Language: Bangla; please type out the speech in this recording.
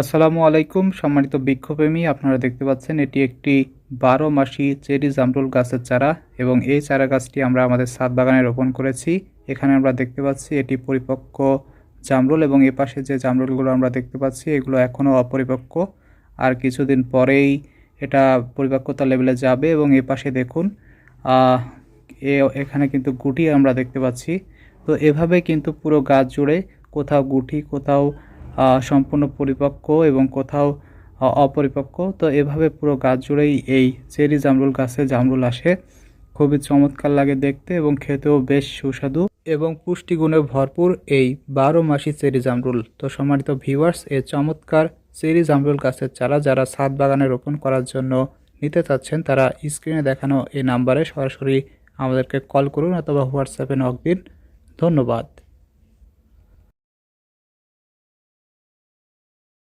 আসসালামু আলাইকুম, সম্মানিত বৃক্ষপ্রেমী আপনারা দেখতে পাচ্ছেন এটি একটি বারো মাসি চেরি জামরুল গাছের চারা এবং এই চারা গাছটি আমরা আমাদের ছাদ বাগানে রোপণ করেছি। এখানে আমরা দেখতে পাচ্ছি এটি পরিপক্ক জামরুল এবং এ পাশে যে জামরুলগুলো আমরা দেখতে পাচ্ছি, এগুলো এখনও অপরিপক্ক। আর কিছুদিন পরেই এটা পরিপক্কতা লেভেলে যাবে এবং এ পাশে দেখুন এ, এখানে কিন্তু গুটি আমরা দেখতে পাচ্ছি। তো এভাবে কিন্তু পুরো গাছ জুড়ে কোথাও গুটি, কোথাও সম্পূর্ণ পরিপক্ক এবং কোথাও অপরিপক্ক। তো এভাবে পুরো গাছ জুড়েই এই চেরি জামরুল গাছে জামরুল আসে। খুবই চমৎকার লাগে দেখতে এবং খেতেও বেশ সুস্বাদু এবং পুষ্টিগুণে ভরপুর এই বারো মাসি চেরি জামরুল। তো সম্মানিত ভিউয়ার্স এই চমৎকার চেরি জামরুল গাছের চারা যারা ছাদ বাগানে রোপণ করার জন্য নিতে চাচ্ছেন, তারা স্ক্রিনে দেখানো এই নাম্বারে সরাসরি আমাদেরকে কল করুন অথবা হোয়াটসঅ্যাপে নক দিন। ধন্যবাদ।